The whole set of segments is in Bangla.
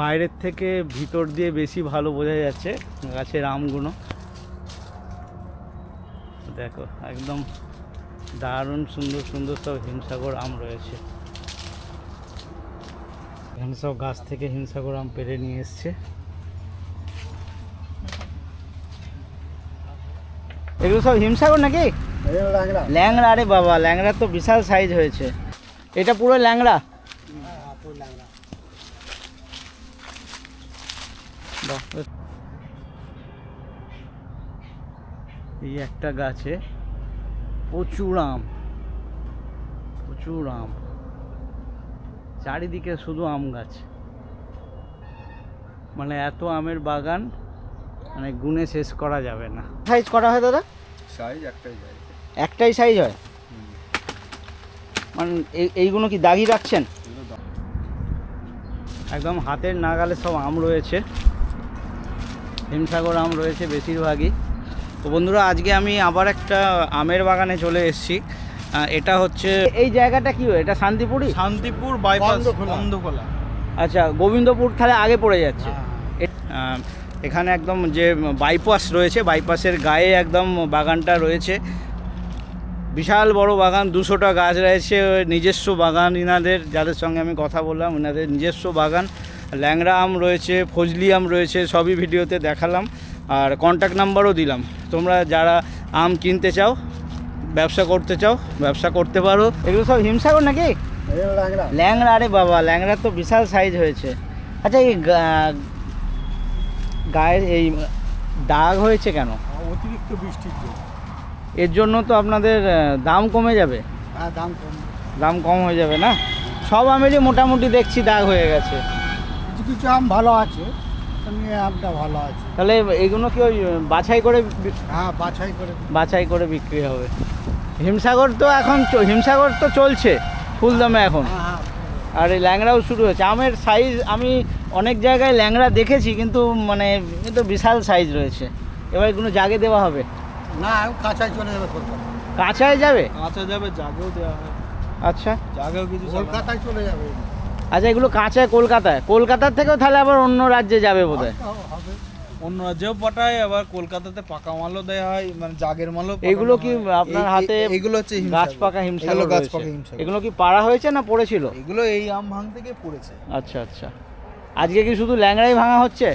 বাইরের থেকে ভিতর দিয়ে বেশি ভালো বোঝা যাচ্ছে গাছের আমগুলো। দেখো একদম দারুণ সুন্দর সুন্দর সব হিমসাগর আম রয়েছে। এখানে সব গাছ থেকে হিমসাগর আম পেরে নিয়ে এসছে। এগুলো সব হিমসাগর নাকি? ল্যাংড়া। আরে বাবা ল্যাংড়া তো বিশাল সাইজ হয়েছে। এটা পুরো ল্যাংড়া? বাহ, এই একটা গাছে প্রচুর আম প্রচুর আম। চারিদিকে শুধু আম গাছ। মানে এত আমের বাগান মানে গুনে শেষ করা যাবে না। সাইজ করা হয় দাদা? সাইজ একটাই যায়। একটাই সাইজ হয়? মানে এই- এইগুলো কি দাগি রাখছেন? একদম হাতের নাগালে সব আম রয়েছে। হিমসাগর আম রয়েছে বেশিরভাগই। তো বন্ধুরা আজকে আমি আবার একটা আমের বাগানে চলে এসেছি। এটা হচ্ছে এই জায়গাটা কি হয়? এটা শান্তিপুরই শান্তিপুর বাইপাস। বন্ধখোলা আচ্ছা গোবিন্দপুর তাহলে আগে পড়ে যাচ্ছে। এখানে একদম যে বাইপাস রয়েছে বাইপাসের গায়ে একদম বাগানটা রয়েছে। বিশাল বড় বাগান দুশোটা গাছ রয়েছে। নিজস্ব বাগান ইনাদের যাদের সঙ্গে আমি কথা বললাম ইনাদের নিজস্ব বাগান। ল্যাংড়া আম রয়েছে ফজলি আম রয়েছে সবই ভিডিওতে দেখালাম। আর কন্ট্যাক্ট নাম্বারও দিলাম। তোমরা যারা আম কিনতে চাও ব্যবসা করতে চাও ব্যবসা করতে পারো। এগুলো সব হিমসাগর নাকি? ল্যাংড়া। আরে বাবা ল্যাংড়া তো বিশাল সাইজ হয়েছে। আচ্ছা এই গায়ের এই দাগ হয়েছে কেন? অতিরিক্ত বৃষ্টির জন্য। এর জন্য তো আপনাদের দাম কমে যাবে। হ্যাঁ দাম কম দাম কম হয়ে যাবে না? সব আমেরই মোটামুটি দেখছি দাগ হয়ে গেছে। কিছু কিছু আম ভালো আছে আমি আমটা ভালো আছে। তাহলে এইগুলো কি ওই বাছাই করে বি- হ্যাঁ বাছাই করে বাছাই করে বিক্রি হবে। হিমসাগর তো এখন চ- হিমসাগর তো চলছে ফুল দামে এখন। হ্যাঁ হ্যাঁ। আর এই ল্যাংড়াও শুরু হয়েছে। আমের সাইজ আমি অনেক জায়গায় ল্যাংড়া দেখেছি কিন্তু মানে এ তো বিশাল সাইজ রয়েছে। এবার এগুলো জাগে দেওয়া হবে? না কাঁচাই চলে যাবে কলকাতা কাঁচায় যাবে? কাঁচা যাবে জাগেও দেওয়া হয় আচ্ছা। জাগেও কিছু কলকাতায় চলে যাবে। আচ্ছা এগুলো কাঁচায় কলকাতায়। কলকাতার থেকেও তাহলে আবার অন্য রাজ্যে যাবে বোধ হয় অন্য রাজ্যেও পাঠায় আবার কলকাতাতে পাকা মালও দেওয়া হয় মানে জাগের মালও এগুলো কি আপনার হাতে এগুলো হচ্ছে গাছ পাকা হিমসাগর এগুলো গাছ পাকা হিমসাগর। এগুলো কি পাড়া হয়েছে না পড়েছিল? এগুলো এই আম ভাঙ থেকে পড়েছে। আচ্ছা আচ্ছা। আজকে কি শুধু ল্যাংড়াই ভাঙা হচ্ছে?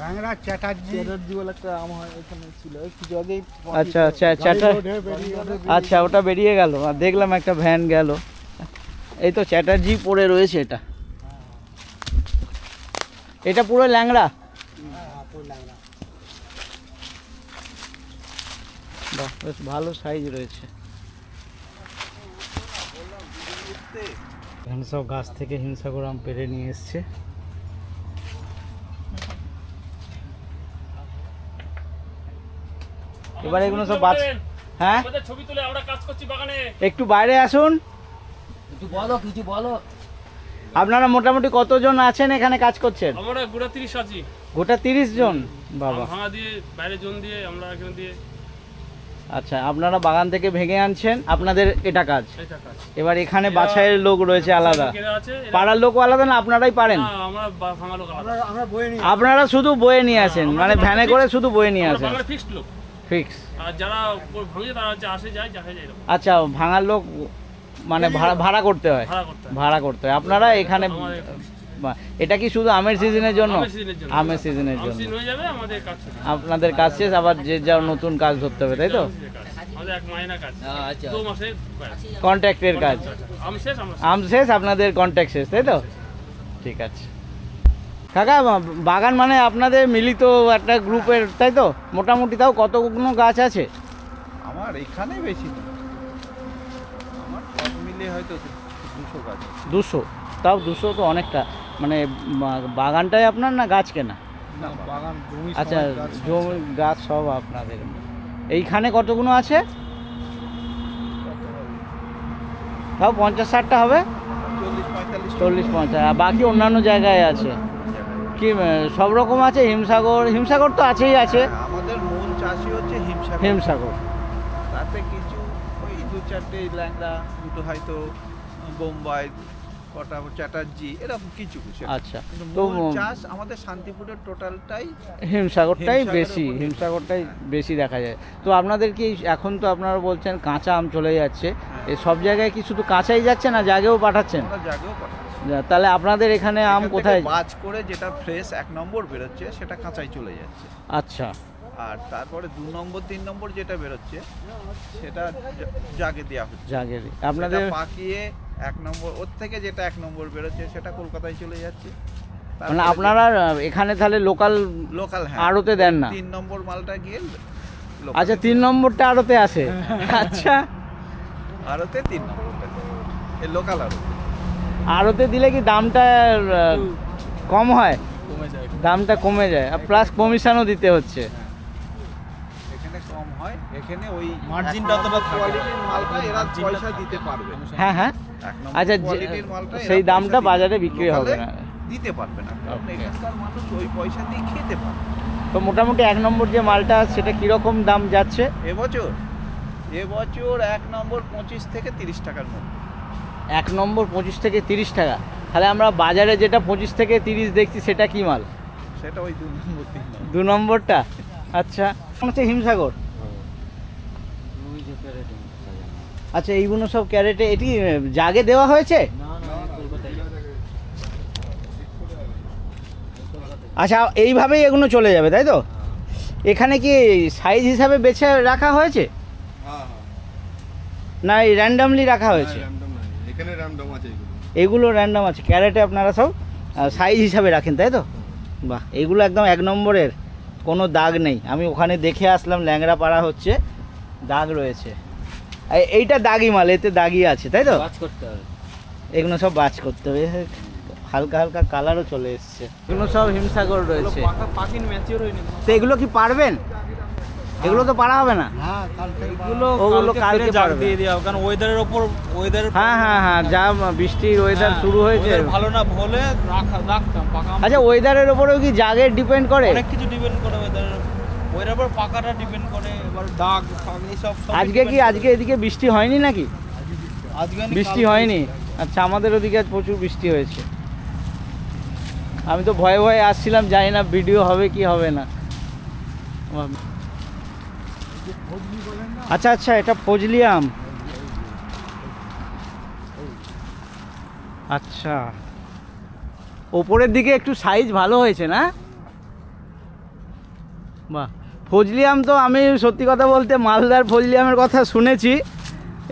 রাংরা চ্যাটার্জি। চ্যাটার্জি বলে একটা আম হয় এখানে ছিল। একটু আগেই আচ্ছা আচ্ছা চ্যাটার আচ্ছা ওটা বেরিয়ে গেল। আর দেখলাম একটা ভ্যান গেল। এই তো চ্যাটার্জি পড়ে রয়েছে এটা। এটা পুরো ল্যাংড়া? বাহ বেশ ভালো সাইজ রয়েছে। এখানে সব গাছ থেকে হিমসাগর আম পেরে নিয়ে এসছে। এবার এগুলো সব বাচ্চা হ্যাঁ? ছবি তুলে আমরা কাজ করছি বাগানে। একটু বাইরে আসুন। কিছু বলো কিছু বলো। আপনারা মোটামুটি কতজন আছেন এখানে কাজ করছেন? আমরা গোটা তিরিশ আছি। গোটা তিরিশ জন? বাবা। ভাঙা দিয়ে বাইরে জোন দিয়ে আমরা এখানে দিয়ে। আচ্ছা আপনারা বাগান থেকে ভেঙে আনছেন আপনাদের এটা কাজ? এবার এখানে বাছাইয়ের লোক রয়েছে আলাদা। পাড়ার লোকও আলাদা না আপনারাই পারেন? আপনারা শুধু বয়ে নিয়ে আসেন মানে ভ্যানে করে শুধু বয়ে নিয়ে আসেন। বাগানে ফিক্সড লোক। ফিক্স যারা ভাঙে তারা আসে যায় যাকে যায় এরকম। আচ্ছা ভাঙার লোক মানে ভাড়া ভাড়া করতে হয়। ভাড়া করতে হয়। ভাড়া করতে আপনারা এখানে এটা কি শুধু আমের সিজনের জন্য? আমের সিজনের জন্য। আমের সিজনের আম জন্য। সিজন হয়ে যাবে আমাদের কাজ শেষ। আপনাদের কাজ শেষ আবার যে যা নতুন কাজ ধরতে হবে তাই তো? আমাদের কাজ। আম শেষ আপনাদের কন্ট্যাক্ট শেষ তাই তো? ঠিক আছে। কাকা বাগান মানে আপনাদের মিলিত একটা গ্রুপের তাই তো? মোটামুটি তাও কতগুলো গাছ আছে? আমার এখানে বেশি নেই আমার সব মিলে হয়তো দুশো গাছ। দুশো? তাও দুশো তো অনেকটা। মানে বাগানটাই আপনার না গাছ কেনা? আচ্ছা জমি গাছ সব আপনাদের। এইখানে কতগুলো আছে? তাও পঞ্চাশ ষাটটা হবে? চল্লিশ পঞ্চাশ। আর বাকি অন্যান্য জায়গায় আছে? কি সব রকম আছে? হিমসাগর? হিমসাগর তো আছেই আছে। আমাদের মূল চাষি হচ্ছে হিমসাগর হিমসাগর তাতে কিছু ওই দু চারটে ল্যাংড়া দুটো হয়তো বোম্বাই কটা চ্যাটার্জি এরকম কিছু কিছু। আচ্ছা তো চাষ আমাদের শান্তিপুরের টোটালটাই হিমসাগরটাই বেশি হিমসাগরটাই বেশি দেখা যায়। তো আপনাদের কি এখন তো আপনারা বলছেন কাঁচা আম চলে যাচ্ছে। হ্যাঁ। এই সব জায়গায় কি শুধু কাঁচাই যাচ্ছে না জাগেও পাঠাচ্ছেন? জাগেও তাহলে আপনাদের এখানে আম কোথায় বাজ করে যেটা ফ্রেশ এক নম্বর বেরোচ্ছে সেটা কাঁচাই চলে যাচ্ছে। আচ্ছা। আর তারপরে দু নম্বর তিন নম্বর যেটা বেরোচ্ছে সেটা জাগে দেওয়া হচ্ছে। জাগের আপনাদের আপনাদের পাকিয়ে এক নম্বর ওর থেকে যেটা এক নম্বর বেরোচ্ছে সেটা কলকাতায় চলে যাচ্ছে। মানে আপনারা আহ, এখানে তাহলে লোকাল লোকাল হ্যাঁ। আড়তে দেন না? তিন নম্বর মালটা গিয়ে আচ্ছা তিন নম্বরটা আড়তে আসে। আচ্ছা। আড়তে তিন নম্বরটা। লোকাল আড়ত। আড়তে দিলে কি দামটা কম হয়? কমে যায়। দামটা কমে যায়। আর প্লাস কমিশনও দিতে হচ্ছে। হয়। এখানে ওই মার্জিনটা অতটা কোয়ালিটির মালটা এরা পয়সা দিতে পারবে। হ্যাঁ হ্যাঁ। আচ্ছা, সেই দামটা বাজারে বিক্রি হবে না। দিতে পারবে না কারণ এখানকার মানুষ ওই পয়সা দিয়ে খেতে পারবে। তো মোটামুটি এক নম্বর যে মালটা সেটা কীরকম দাম যাচ্ছে? এবছর এবছর এক নম্বর পঁচিশ থেকে তিরিশ টাকার মধ্যে। এক নম্বর পঁচিশ থেকে তিরিশ টাকা। তাহলে আমরা বাজারে যেটা পঁচিশ থেকে তিরিশ দেখছি সেটা কি মাল? সেটা ওই দু নম্বর নম্বর। দু নম্বরটা? আচ্ছা। হচ্ছে হিমসাগর। আচ্ছা এইগুলো সব ক্যারেটে এটি জাগে দেওয়া হয়েছে? আচ্ছা এইভাবেই এগুলো চলে যাবে তাই তো? এখানে কি সাইজ হিসাবে বেছে রাখা হয়েছে? না এই র্যান্ডামলি রাখা হয়েছে? এখানে র্যান্ডম আছে এগুলো। র্যান্ডাম আছে। ক্যারেটে আপনারা সব সাইজ হিসাবে রাখেন তাই তো? বাহ এগুলো একদম এক নম্বরের কোনো দাগ নেই। আমি ওখানে দেখে আসলাম ল্যাংড়া পাড়া হচ্ছে দাগ রয়েছে। এইটা দাগি মাল এতে দাগি আছে তাই তো? বাজ করতে হবে। এগুলো সব বাজ করতে হবে হালকা হালকা কালারও চলে এসছে। এগুলো সব হিমসাগর রয়েছে। তো এগুলো কি পারবেন? এগুলো তো পারা হবে না? এগুলো ওগুলো কালকে জাগ দিয়ে দেওয়া হবে, কারণ ওয়েদারের ওপর ওয়েদারের হ্যাঁ হ্যাঁ হ্যাঁ যা বৃষ্টির ওয়েদার শুরু হয়েছে। ভালো না হলে রাখা রাখতাম আচ্ছা ওয়েদারের ওপরেও কি জাগের ডিপেন্ড করে? অনেক কিছু ডিপেন্ড করে পাকাটা ডিপেন্ড করে এবার দাগ ফাগ এইসব সব আজকে কি আজকে এদিকে বৃষ্টি হয়নি নাকি? আজকে বৃষ্টি হয়নি? আচ্ছা আমাদের ওদিকে আজ প্রচুর বৃষ্টি হয়েছে। আমি তো ভয়ে ভয়ে আসছিলাম জানি না ভিডিও হবে কি হবে না। আচ্ছা আচ্ছা এটা ফজলি আম। আচ্ছা। ওপরের দিকে একটু সাইজ ভালো হয়েছে না? বাহ। ফজলি আম তো আমি সত্যি কথা বলতে মালদার ফজলি আমের কথা শুনেছি।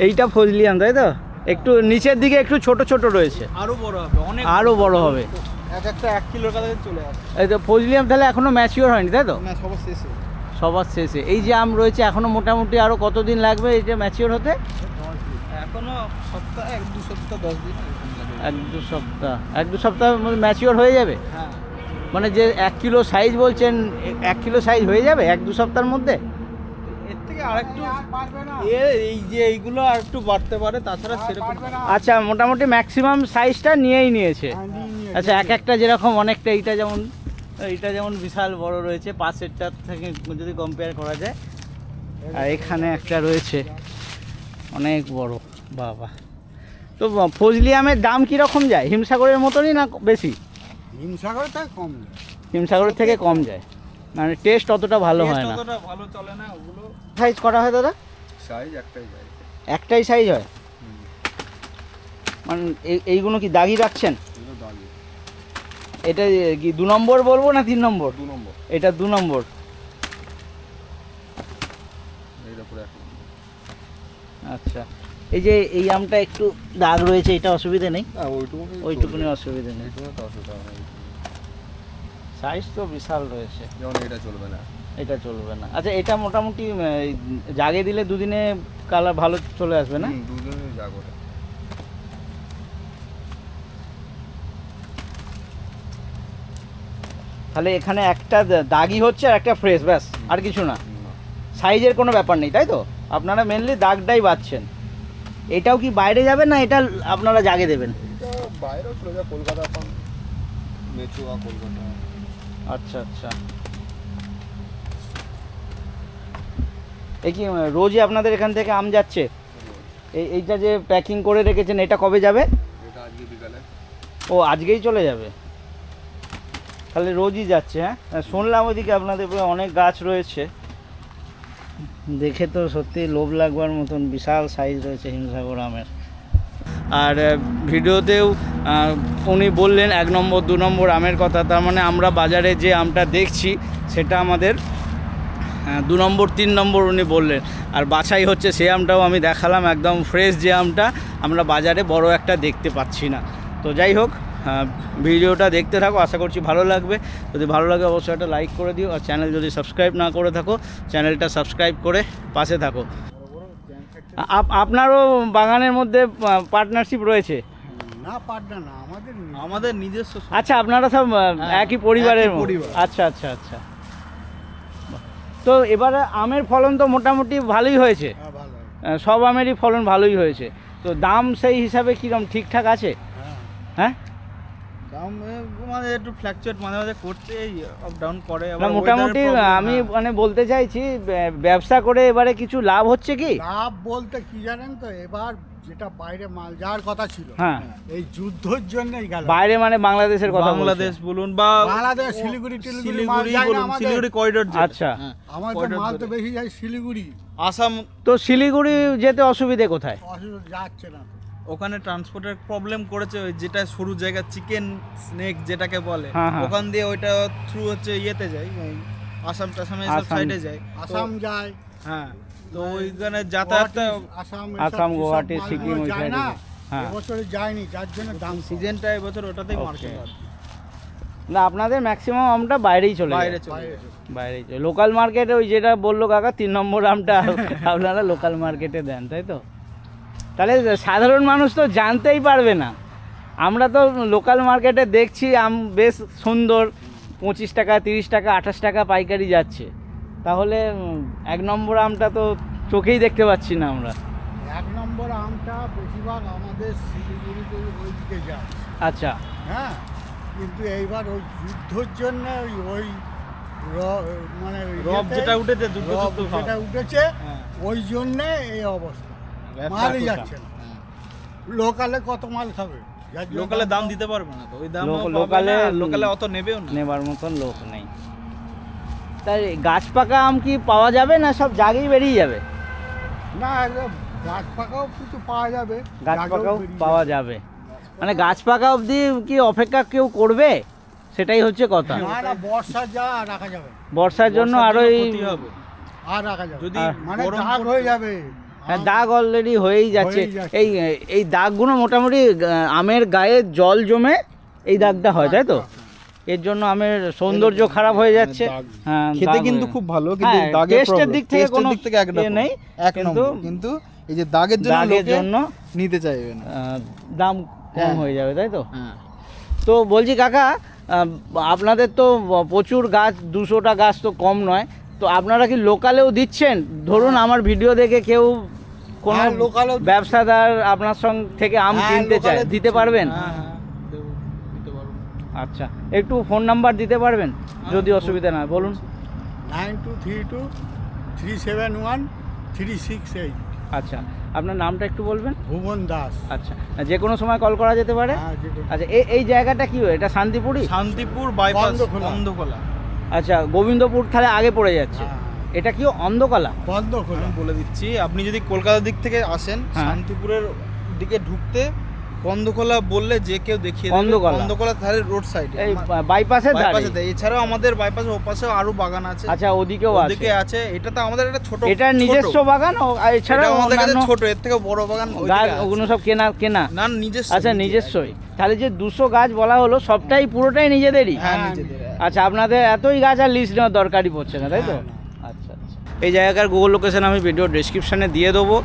এইটা ফজলি আম তাই তো? একটু নিচের দিকে একটু ছোট ছোট রয়েছে। আরও বড় হবে অনেক আরও বড় হবে। এক একটা এক কিলোর কাছে চলে আসে। এই তো ফজলি আম তাহলে এখনও ম্যাচিওর হয়নি তাই তো? না সবার শেষে। সবার শেষে। এই যে আম রয়েছে এখনও মোটামুটি আরও কতদিন লাগবে এটা ম্যাচিওর হতে? এখনও সপ্তাহ এক দু সপ্তাহ দশ দিন এক দু সপ্তাহ। এক দু সপ্তাহ ম্যাচিওর হয়ে যাবে? মানে যে এক কিলো সাইজ বলছেন এক কিলো সাইজ হয়ে যাবে এক দু সপ্তাহের মধ্যে? এর থেকে আরেকটু এ এই যে এইগুলো আর একটু বাড়তে পারে তাছাড়া সেরকম আচ্ছা মোটামুটি ম্যাক্সিমাম সাইজটা নিয়েই নিয়েছে। আচ্ছা এক একটা যেরকম অনেকটা এইটা যেমন এইটা যেমন বিশাল বড় রয়েছে পাশেরটার থেকে যদি কম্পেয়ার করা যায়। আর এখানে একটা রয়েছে অনেক বড় বাবা। তো ফজলি আমের দাম কীরকম যায়? হিমসাগরের মতনই না বেশি? হিমসাগরটা কম হিমসাগরের থেকে কম যায়। মানে টেস্ট অতটা ভালো হয় না। অতটা ভালো চলে না ওগুলো সাইজ করা হয় দাদা? সাইজ একটাই যায়। একটাই সাইজ হয়? মানে এই- এইগুলো কি দাগি রাখছেন? এটা কি দু নম্বর বলব না তিন নম্বর? দু নম্বর। এটা দু নম্বর। আচ্ছা। এই যে এই আমটা একটু দাগ রয়েছে এটা অসুবিধা নেই? হ্যাঁ ওইটুকু ওইটুকুনি অসুবিধা নেই। অসুবিধা হয় সাইজ তো বিশাল রয়েছে। যেমন এটা চলবে না। এটা চলবে না। আচ্ছা এটা মোটামুটি জাগে দিলে দুদিনে কালার ভালো চলে আসবে না? যা করে তাহলে এখানে একটা দাগি হচ্ছে আর একটা ফ্রেশ ব্যাস আর কিছু না। সাইজের কোনো ব্যাপার নেই তাই তো? আপনারা মেনলি দাগটাই বাচ্ছেন এটাও কি বাইরে যাবে না এটা আপনারা জাগে দেবেন? বাইরেও চলে যায় কলকাতা মেচুয়া কলকাতা। আচ্ছা আচ্ছা। এই কি রোজই আপনাদের এখান থেকে আম যাচ্ছে? এই এইটা যে প্যাকিং করে রেখেছেন এটা কবে যাবে? এটা আজকে বিকালে। ও আজকেই চলে যাবে? তাহলে রোজই যাচ্ছে হ্যাঁ? হ্যাঁ, শুনলাম ওইদিকে আপনাদের অনেক গাছ রয়েছে। দেখে তো সত্যি লোভ লাগবার মতন বিশাল সাইজ রয়েছে হিমসাগর আমের। আর ভিডিওতেও উনি বললেন এক নম্বর, দু নম্বর আমের কথা, তার মানে আমরা বাজারে যে আমটা দেখছি, সেটা আমাদের দু নম্বর, তিন নম্বর উনি বললেন। আর বাছাই হচ্ছে সে আমটাও আমি দেখালাম, একদম ফ্রেশ যে আমটা, আমরা বাজারে বড় একটা দেখতে পাচ্ছি না। তো যাই হোক ভিডিওটা দেখতে থাকো, আশা করছি ভালো লাগবে। যদি ভালো লাগে, অবশ্যই একটা লাইক করে দিও, আর চ্যানেল যদি সাবস্ক্রাইব না করে থাকো চ্যানেলটা সাবস্ক্রাইব করে পাশে থাকো। আপনারও বাগানের মধ্যে পার্টনারশিপ রয়েছে? না পাটনা না আমাদের আমাদের নিজস্ব আচ্ছা আপনারা সব হ্যাঁ, একই পরিবারের। আচ্ছা আচ্ছা আচ্ছা। তো এবারে আমের ফলন তো মোটামুটি ভালোই হয়েছে। হ্যাঁ সব আমেরই ফলন ভালোই হয়েছে। তো দাম সেই হিসাবে কীরকম ঠিকঠাক আছে? হ্যাঁ। হ্যাঁ? দাম মানে একটু ফ্ল্যাকচুয়েট মাঝে মাঝে করতে আপ ডাউন করে আবার মোটামুটি আমি হ্যাঁ। মানে বলতে চাইছি ব্যা- ব্যবসা করে এবারে কিছু লাভ হচ্ছে কি? লাভ বলতে কি জানেন তো এবার যেটা বাইরে মাল যাওয়ার কথা ছিল হ্যাঁ। এই যুদ্ধর জন্যই গেল। বাইরে মানে বাংলাদেশের কথা বাংলাদেশ বলুন বা বাংলাদেশ শিলিগুড়ি শিলিগুড়ি বলুন শিলিগুড়ি করিডোর আচ্ছা। আমাদের corridor মাল তো বেশি যায় শিলিগুড়ি। আসাম তো শিলিগুড়ি যেতে অসুবিধে কোথায়? অসুবিধা যাচ্ছে না। তো। ওখানে ট্রান্সপোর্টের প্রবলেম করেছে ওই যেটা সরু জায়গা চিকেন স্নেক যেটাকে বলে হ্যাঁ, হ্যাঁ। ওখান দিয়ে ওইটা থ্রু হচ্ছে ইয়েতে যায় আসাম টাসামে সব সাইডে যায় আসাম যায় হ্যাঁ তো ওইখানে যাতায়াতটা গুয়াহাটি, আসাম আসাম, গুয়াহাটি, সিকিম ওই যায় সাইডে। হ্যাঁ। এবছরে যায়নি যার জন্য দাম। সিজনটা এবছর ওটাতেই. মার্কেট না আপনাদের ম্যাক্সিমাম আমটা বাইরেই চলে বাইরে চলে বাইরে বাইরে চলে লোকাল মার্কেটে ওই যেটা বলল কাকা তিন নম্বর আমটা আপনারা লোকাল মার্কেটে দেন তাই তো তাহলে সাধারণ মানুষ তো জানতেই পারবে না। আমরা তো লোকাল মার্কেটে দেখছি আম বেশ সুন্দর পঁচিশ টাকা তিরিশ টাকা আঠাশ টাকা পাইকারি যাচ্ছে। তাহলে এক নম্বর আমটা তো চোখেই দেখতে পাচ্ছি না আমরা। এক নম্বর আমটা বেশিরভাগ আমাদের ওই দিকে যায়। আচ্ছা। হ্যাঁ কিন্তু এইবার ওই যুদ্ধর জন্য ওই ওই মানে রব যেটা উঠেছে। যেটা উঠেছে হ্যাঁ। ওই জন্যে এই অবস্থা। মালই যাচ্ছে না। লোকালে কত মাল খাবে লোকালে দাম দিতে পারবে না তো ওই দাম লোকালে লোকালে- অত নেবেও না। নেবার মতন লোক নেই। তাই গাছ পাকা আম কি পাওয়া যাবে না সব জাগেই বেরিয়ে যাবে? না গাছ পাকাও কিছু পাওয়া যাবে গাছ পাকাও পাওয়া যাবে। মানে গাছ পাকা অবধি কি অপেক্ষা কেউ করবে? সেটাই হচ্ছে কথা। না না বর্ষা যা আর রাখা যাবে। বর্ষার জন্য আরোই আর রাখা যাবে। যদি মানে গরম হয়ে যাবে। দাগ অলরেডি হয়েই যাচ্ছে। এই এই দাগগুলো মোটামুটি আমের গায়ে জল জমে এই দাগটা হয় তাই তো? এর জন্য আমের সৌন্দর্য খারাপ হয়ে যাচ্ছে। হ্যাঁ খেতে কিন্তু খুব ভালো কিন্তু হ্যাঁ। দিক থেকে কোনো দিক থেকে এক ইয়ে নেই, কিন্তু কিন্তু এই যে দাগের জন্য দাগের জন্য নিতে চাইবে না। দাম কম হ্যাঁ। হয়ে যাবে তাই তো? হ্যাঁ। তো বলছি কাকা আপনাদের তো প্রচুর গাছ দুশোটা গাছ তো কম নয়। তো আপনারা কি লোকালেও দিচ্ছেন? ধরুন আমার ভিডিও দেখে কেউ কোনো হ্যাঁ। ব্যবসাদার আপনার সঙ্গে থেকে আম হ্যাঁ, কিনতে চায় দিতে পারবেন? হ্যাঁ দেবো, দিতে পারব। আচ্ছা একটু ফোন নাম্বার দিতে পারবেন? যদি অসুবিধা না বলুন। Nine two three two three seven one three six eight. আচ্ছা আপনার নামটা একটু বলবেন? ভুবন দাস। আচ্ছা যে কোনো সময় কল করা যেতে পারে? হ্যাঁ, আচ্ছা এই এই জায়গাটা কি হয়? এটা শান্তিপুরি শান্তিপুর বাইপাস আচ্ছা গোবিন্দপুর তাহলে আগে পড়ে যাচ্ছে। এটা কি অন্ধকলা? আমি বলে দিচ্ছি আপনি যদি কলকাতার দিক থেকে আসেন হ্যাঁ। শান্তিপুরের দিকে ঢুকতে বন্ধকোলা বললে যে কেউ দেখিয়ে দেবে। বন্ধকোলা। বন্ধকোলা ধারে রোড সাইডে এই বাইপাসের ধারে? এছাড়াও আমাদের বাইপাসে ওপাশেও আরও বাগান আছে। আচ্ছা ওদিকেও আছে ওদিকে আছে। এটা তো আমাদের একটা ছোট এটা নিজস্ব বাগান এছাড়াও আমাদের কাছে ছোট। এর থেকে বড় বাগান গাছ ওগুলো সব কেনা কেনা। না নিজস্ব। আচ্ছা নিজস্বই। তাহলে যে দুশো গাছ বলা হলো সবটাই পুরোটাই নিজেদেরই? হ্যাঁ নিজেদের আচ্ছা আপনাদের এতই গাছ আর লিস্ট নেওয়ার দরকারই পড়ছে না তাই তো? হ্যাঁ, এই জায়গার গুগল লোকেশন আমি ভিডিও ডিসক্রিপশানে দিয়ে দেবো।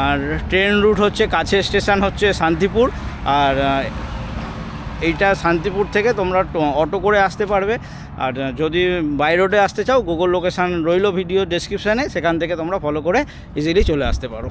আর ট্রেন রুট হচ্ছে কাছে স্টেশন হচ্ছে শান্তিপুর। আর এইটা শান্তিপুর থেকে তোমরা অটো করে আসতে পারবে। আর যদি বাই রোডে আসতে চাও গুগল লোকেশান রইল ভিডিও ডেসক্রিপশানে সেখান থেকে তোমরা ফলো করে ইজিলি চলে আসতে পারো।